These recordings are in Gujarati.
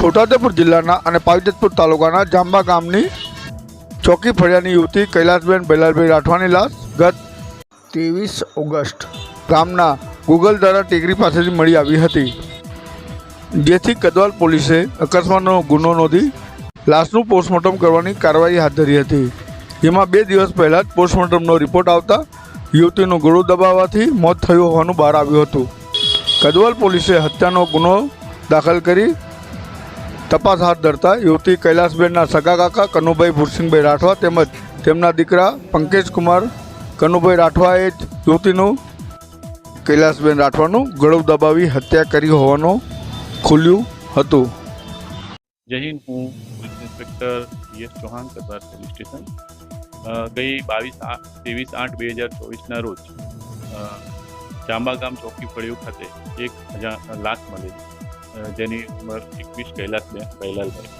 છોટાઉદેપુર જિલ્લાના અને પાવીજતપુર તાલુકાના જાંબા ગામની ચોકી ફળિયાની યુવતી કૈલાસબેન બૈલાલભાઈ રાઠવાની લાશ ગત ત્રેવીસ ઓગસ્ટ ગામના ગૂગલ દ્વારા ટેકરી પાસેથી મળી આવી હતી. જેથી કદવાલ પોલીસે અકસ્માતનો ગુનો નોંધી લાશનું પોસ્ટમોર્ટમ કરવાની કાર્યવાહી હાથ ધરી હતી. જેમાં બે દિવસ પહેલાં જ પોસ્ટમોર્ટમનો રિપોર્ટ આવતા યુવતીનું ગળું દબાવવાથી મોત થયું હોવાનું બહાર આવ્યું હતું. કદવાલ પોલીસે હત્યાનો ગુનો દાખલ કરી તપાસ હાથ ધરતા યુવતી કૈલાસબેનના સગા કાકા કનુભાઈ ભૂરસિંહભાઈ રાઠવા તેમજ તેમના દીકરા પંકજ કુમાર કનુભાઈ રાઠવાએ યુવતીનું કૈલાસબેન રાઠવાનું ગળું દબાવી હત્યા કરી હોવાનું ખુલ્યું હતું. જય હિન્દ, હું police inspector P S Chauhan Sardar police station. ગઈ બાવીસ ત્રેવીસ આઠ બે હજાર ચોવીસના રોજ ચાંબા ગામ ચોકી ફળિયું ખાતે એક હજાર, લાશ મળેલી જેની ઉંમર એકવીસ કૈલાસબેન કૈલાલભાઈ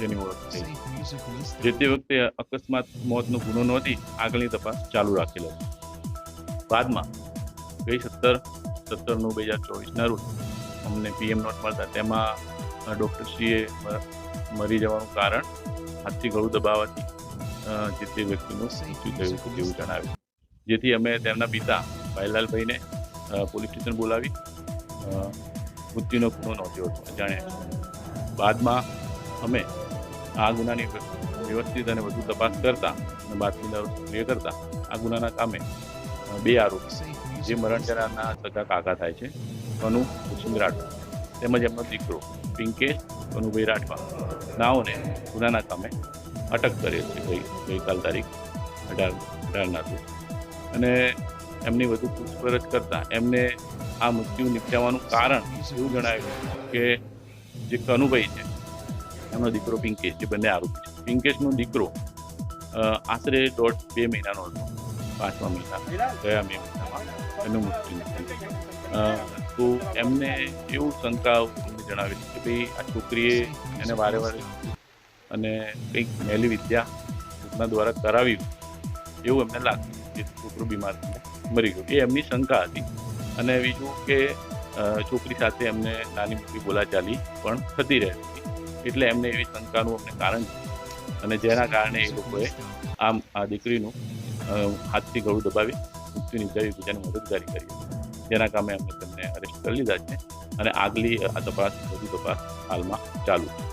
જેની ઓળખ થઈ. જે તે વખતે અકસ્માત, મોતનો ગુનો નોંધી આગળની તપાસ ચાલુ રાખેલ હતી. બાદમાં ગઈ સત્તર સત્તર નવ બે હજાર ચોવીસના રોજ અમને પીએમ નોટ મળતા તેમાં ડૉક્ટર ડૉક્ટરશ્રીએ મરી જવાનું કારણ હાથથી ગળું દબાવવાથી જે તે વ્યક્તિનું મૃત્યુ થયું હતું તેવું જણાવ્યું. જેથી અમે તેમના પિતા ભાઈલાલભાઈને પોલીસ સ્ટેશન બોલાવી મૃત્યુનો ગુનો નોંધ્યો હતો જાણે બાદમાં અમે આ ગુનાની વ્યવસ્થિત અને વધુ તપાસ કરતા અને બાતમીદારો સક્રિય કરતા આ ગુનાના કામે બે આરોપી જે મરણ જનારના સગા કાકા થાય છે કનુ કુસુમ રાઠવા તેમજ એમનો દીકરો પિંકેશ કનુભાઈ રાઠવા. નાઓને ગુનાના કામે અટક કરેલ છે ગઈ, ગઈકાલ તારીખ અઢાર, અઢારના અને એમની વધુ પૂછપરછ કરતાં એમને આ મૃત્યુ નિપજાવવાનું કારણ એવું જણાવ્યું કે જે કનુભાઈ છે, એમનો દીકરો પિંકેશ જે બંને આરોપી છે. પિંકેશનો દીકરો આશરે દોઢ બે મહિનાનો હતો. પાંચમા મહિના, ગયા મે મહિનામાં એનું મૃત્યુ નિપજ્યું. તો એમને એવું શંકા અમને જણાવેલી કે ભાઈ આ છોકરીએ એને વારે વારે અને કંઈક મેલી વિદ્યા પોતાના દ્વારા કરાવ્યું. એવું એમને લાગતું કે છોકરો બીમાર મરી ગયો. એ એમની શંકા હતી. અને બીજું કે છોકરી સાથે એમને નાની મોટી બોલાચાલી પણ થતી રહેતી. એટલે એમને એવી શંકાનું અમને કારણ અને જેના કારણે એ લોકોએ આમ આ દીકરીનું હાથથી ગળું દબાવી મૃત્યુ નિપજાવી બીજાની મદદગારી કરી જેના કામે અમે તેમને અરેસ્ટ કરી લીધા છે. અને આગલી, આ તપાસ, વધુ તપાસ હાલમાં ચાલુ છે.